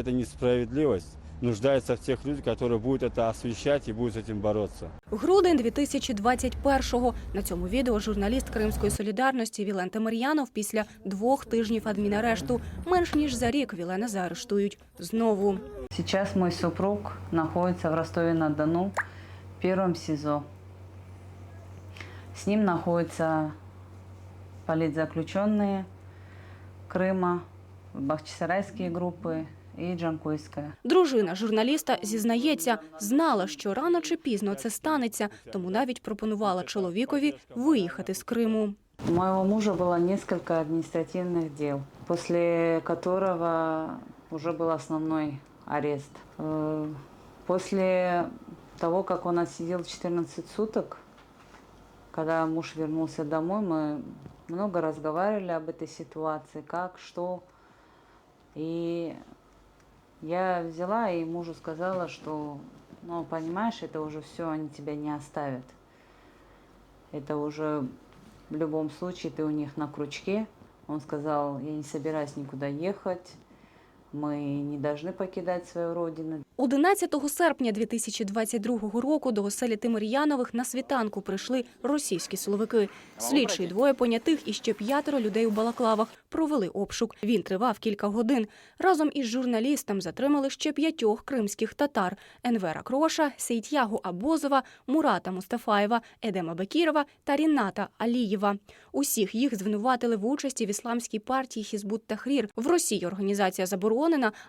Это несправедливость нуждается в тех людях, которые будут это освещать и будут с этим бороться. Грудень 2021-го. На цьому відео журналіст Кримської солідарності Вілен Темир'янов після двох тижнів адмінарешту. Менш ніж за рік Вілена заарештують знову. Сейчас мой супруг находится в Ростове-на-Дону, в первом СИЗО. С ним находятся политзаключенные Крыма, бахчисарайские группы и Джанкойская. Дружина журналіста зізнається, знала, що рано чи пізно це станеться, тому навіть пропонувала чоловікові виїхати з Криму. У моего мужа было несколько административных дел, после которого уже был основной арест. Э, После того, как он отсидел 14 суток, когда муж вернулся домой, мы много разговаривали об этой ситуации, как, что. И я взяла и мужу сказала, что, ну, понимаешь, это уже все, они тебя не оставят. Это уже в любом случае ты у них на крючке. Он сказал, я не собираюсь никуда ехать, мы не должны покидать свою родину. 11 серпня 2022 року до оселі Тимир'янових на світанку прийшли російські силовики. Слідчі, двоє понятих і ще п'ятеро людей у балаклавах провели обшук. Він тривав кілька годин. Разом із журналістом затримали ще п'ятьох кримських татар: Енвера Кроша, Сейтягу Абозова, Мурата Мустафаєва, Едема Бекірова та Ріната Алієва. Усіх їх звинуватили в участі в ісламській партії Хізбут Тахрір. В Росії організація заборонена,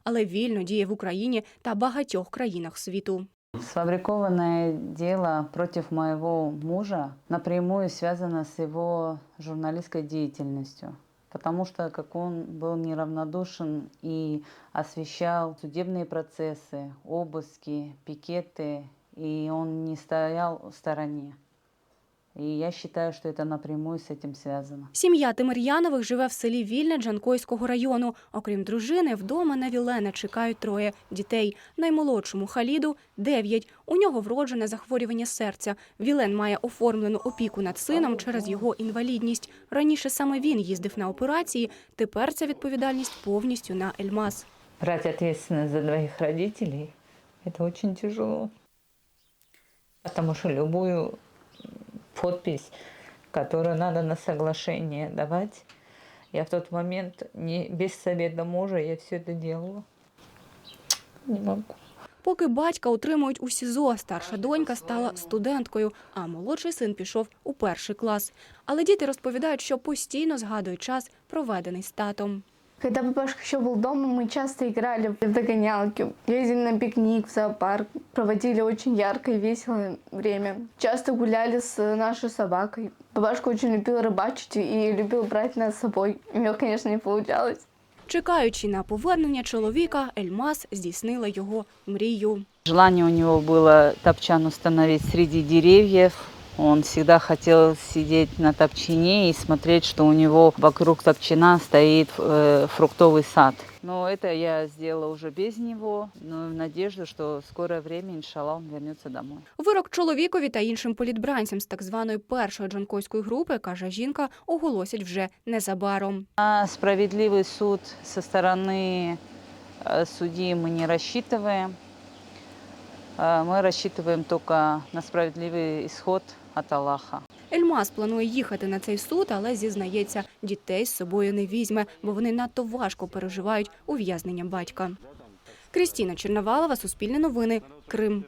але вільно діє в Україні та багатьох країнах світу. Сфабрикованное дело против моего мужа напрямую связано с его журналистской деятельностью. Потому что как он был неравнодушен и освещал судебные процессы, обыски, пикеты, и он не стоял в стороне. И я считаю, что это напрямую с этим связано. Сім'я Тимир'янових живе в селі Вільне Джанкойського району. Окрім дружини, вдома на Вілена чекають троє дітей. Наймолодшому Халіду – дев'ять. У нього вроджене захворювання серця. Вілен має оформлену опіку над сином через його інвалідність. Раніше саме він їздив на операції. Тепер ця відповідальність повністю на Ельмаз. Брать ответственность за двоих родителей – это очень тяжело. Потому что любую подпись, которую надо на соглашение давать, я в тот момент не без совета мужа я все это делала. Не могу. Поки батька утримують у СІЗО, старша донька стала студенткою, а молодший син пішов у перший клас. Але діти розповідають, що постійно згадують час, проведений з татом. Когда папашка еще был дома, мы часто играли в догонялки, ездили на пикник в зоопарк, проводили очень яркое и веселое время. Часто гуляли с нашей собакой. Папашка очень любил рыбачить и любил брать нас с собой. У него, конечно, не получалось. Чекаючи на повернення чоловіка, Ельмаз здійснила його мрію. Желание у него было топчан установить среди деревьев. Он всегда хотел сидеть на топчине и смотреть, что у него вокруг топчина стоит э, фруктовый сад. Но это я сделала уже без него, но в надежду, что в скорое время, иншаллах, он вернется домой. Вирок чоловікові та іншим політбранцям з так званої першої джанкойської групи, каже жінка, оголосять вже незабаром. На справедливый суд со стороны э, судьи мы не рассчитываем. Э, Мы рассчитываем только на справедливый исход от Аллаха. Ельмаз планує їхати на цей суд, але зізнається, дітей з собою не візьме, бо вони надто важко переживають ув'язнення батька. Крістіна Черновалова, Суспільне новини, Крим.